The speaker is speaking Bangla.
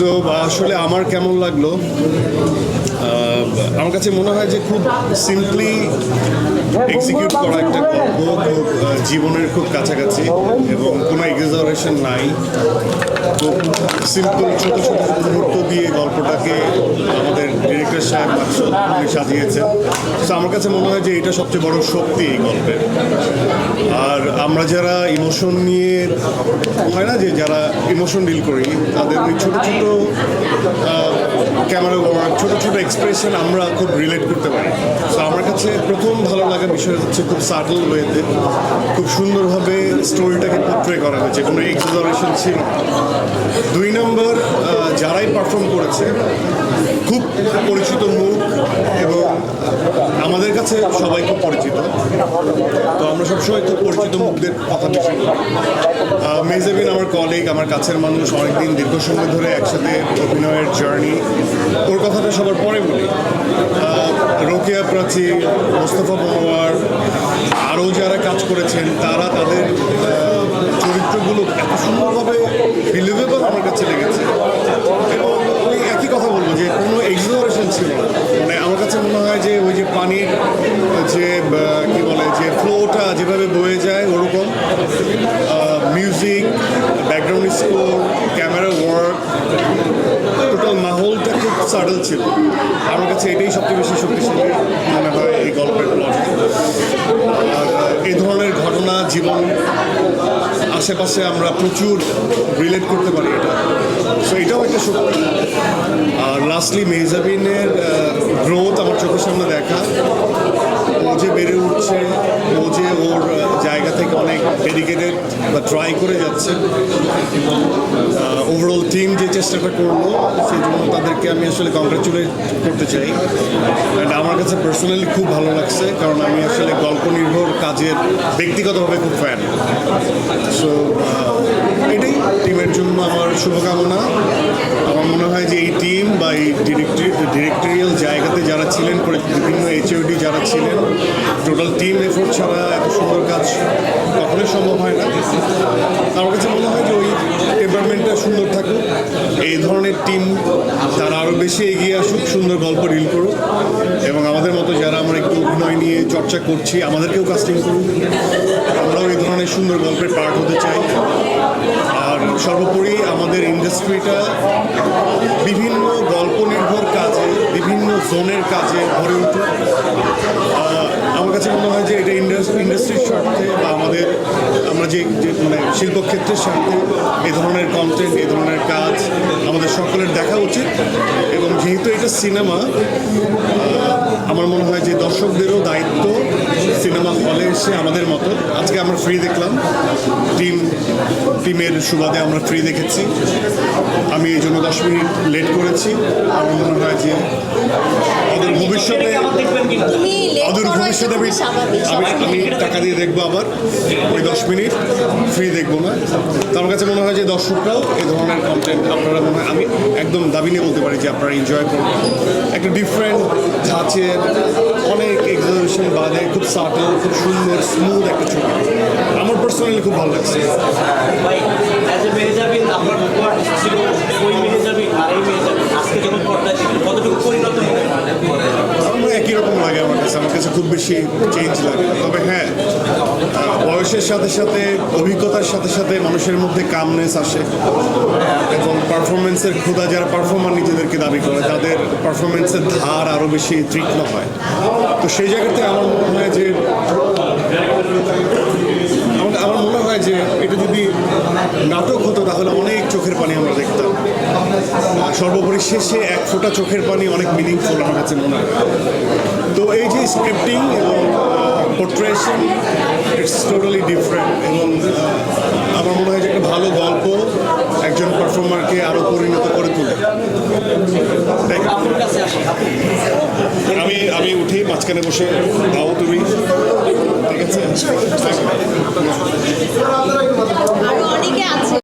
সো আসলে আমার কেমন লাগল? আমার কাছে মনে হয় যে খুব সিম্পলি এক্সিকিউট করা একটা গল্প, খুব জীবনের খুব কাছাকাছি এবং কোনো এক্সাজারেশন নাই। খুব সিম্পল ছোটো ছোটো মুহূর্ত দিয়ে গল্পটাকে আমাদের সাহেব উনি সাজিয়েছেন তো আমার কাছে মনে হয় যে এটা সবচেয়ে বড় শক্তি এই গল্পের আর আমরা যারা ইমোশন নিয়ে, হয় না যে যারা ইমোশন ডিল করি, তাদের ওই ছোটো ছোটো ক্যামেরা ওয়ার্ক ছোটো ছোট এক্সপ্রেশন আমরা খুব রিলেট করতে পারি। তো আমার কাছে প্রথম ভালো লাগা বিষয় হচ্ছে খুব সাটল ওয়েতে খুব সুন্দরভাবে স্টোরিটাকে পোট্রে করা হয়েছে। কোনো এক্সাজারেশন ছিল। দুই নম্বর যারাই পারফর্ম করেছে, খুব পরিচিত মুখ এবং আমাদের কাছে সবাই খুব পরিচিত। তো আমরা সবসময় খুব পরিচিত মুখদের কথা বেশি মেহজাবিন আমার কলিগ আমার কাছের মানুষ, অনেকদিন দীর্ঘ সময় ধরে একসাথে অভিনয়ের জার্নি ওর কথাটা সবার পরে বলি। রোকেয়া প্রাচী, মোস্তফা মনোয়ার আরও যারা কাজ করেছেন, তারা তাদের আহ, চরিত্রগুলো এত সুন্দরভাবে বিলিভেবল আমার কাছে লেগেছে এবং ওই একই কথা বলব যে কোনো এক্সপ্লোরেশন ছিল না মানে আমার কাছে মনে হয় যে ওই যে পানির যে আহ, কি বলে যে ফ্লোটা যেভাবে বয়ে যায় ওরকম music background score camera work total মাহলটা খুব সাডল ছিল। আমার কাছে এটাই সবচেয়ে বেশি শক্তিশালী মনে হয় এই গল্পের প্লট এই ধরনের ঘটনা জীবন, আশেপাশে আমরা প্রচুর রিলেট করতে পারি এটা। সো এটাও একটা শক্তি। আর লাস্টলি মেহজাবিনের গ্রোথ আমার চোখের সামনে দেখা। ও যে বেড়ে উঠছে ও যে ওর জায়গা থেকে অনেক ডেডিকেটেড বা ট্রাই করে যাচ্ছে। ওভারঅল টিম যে চেষ্টাটা করল, সেই জন্য তাদেরকে আমি আসলে কংগ্রাচুলেট করতে চাই। অ্যান্ড আমার কাছে পার্সোনালি খুব ভালো লাগছে, কারণ আমি আসলে গল্প নির্ভর কাজের ব্যক্তিগতভাবে খুব ফ্যান সো এটাই টিমের জন্য আমার শুভকামনা। মনে হয় যে এই টিম বা এই ডিরেক্টরি ডিরেক্টরিয়াল জায়গাতে যারা ছিলেন বিভিন্ন এইচওডি যারা ছিলেন টোটাল টিম এফোর্ট ছাড়া এত সুন্দর কাজ কখনোই সম্ভব হয় না। আমার কাছে মনে হয় যে ওই টেম্পারমেন্টটা সুন্দর থাকুক, এই ধরনের টিম তারা আরও বেশি এগিয়ে আসুক, সুন্দর গল্প রিল করুক, এবং আমাদের মতো যারা আমরা একটু অভিনয় নিয়ে চর্চা করছি, আমাদেরকেও কাস্টিং করুক, আমরাও এই ধরনের সুন্দর গল্পের পার্ট হতে চাই। সর্বোপরি আমাদের ইন্ডাস্ট্রিটা বিভিন্ন গল্প নির্ভর কাজে, বিভিন্ন জোনের কাজে ভরে উঠুক। আমার কাছে মনে হয় যে এটা ইন্ডাস্ট্রির স্বার্থে বা আমাদের, আমরা যে মানে শিল্পক্ষেত্রের স্বার্থে এ ধরনের কন্টেন্ট এ ধরনের কাজ আমাদের সকলের দেখা উচিত। এবং যেহেতু এটা সিনেমা আমার মনে হয় যে দর্শকদেরও দায়িত্ব সিনেমা হলে এসে আমাদের মতো। আজকে আমরা ফ্রি দেখলাম। টিম টিমের সুবাদে আমরা ফ্রি দেখেছি। আমি এই জন্য দশ মিনিট লেট করেছি। আমার মনে হয় যে ওদের ভবিষ্যতে অদূর ভবিষ্যতে আমি আমি টাকা দিয়ে দেখব আবার। ওই দশ মিনিট ফ্রি দেখব না। তো আমার কাছে মনে হয় যে দর্শকরাও এই ধরনের কন্টেন্ট আপনারা মনে হয় আমি একদম দাবি নিয়ে বলতে পারি যে আপনারা এনজয় করবেন। একটা ডিফারেন্ট ধাঁচের অনেক এক্সিবিশন বাদে খুব সাটল খুব সুন্দর স্মুথ একটা ছবি। আমার পার্সোনালি খুব ভালো লাগছে। আমার একই রকম লাগে আমার কাছে আমার কাছে খুব বেশি চেঞ্জ লাগে। তবে হ্যাঁ বয়সের সাথে সাথে অভিজ্ঞতার সাথে সাথে মানুষের মধ্যে কামনেস আসে। এবং পারফরমেন্সের ক্ষুদা যারা পারফর্মার নিজেদেরকে দাবি করে, তাদের পারফরমেন্সের ধার আরও বেশি তীক্ষ্ণ হয়। তো সেই জায়গাতে আমার মনে হয় যে, আমার মনে হয় যে এটা যদি নাটক হতো তাহলে অনেক চোখের পানি আমরা দেখতাম। সর্বোপরি শেষে এক ফোঁটা চোখের পানি অনেক মিনিংফুল আমার কাছে মনে হয়। তো এই যে স্ক্রিপ্টিং এবং পোর্ট্রেশন ইটস টোটালি ডিফারেন্ট এবং আমার মনে হয় যে একটা ভালো গল্প পারফর্মারকে আরও পরিণত করে তোলে আমি আমি উঠি মাঝখানে বসে দাও তুমি। ঠিক আছে।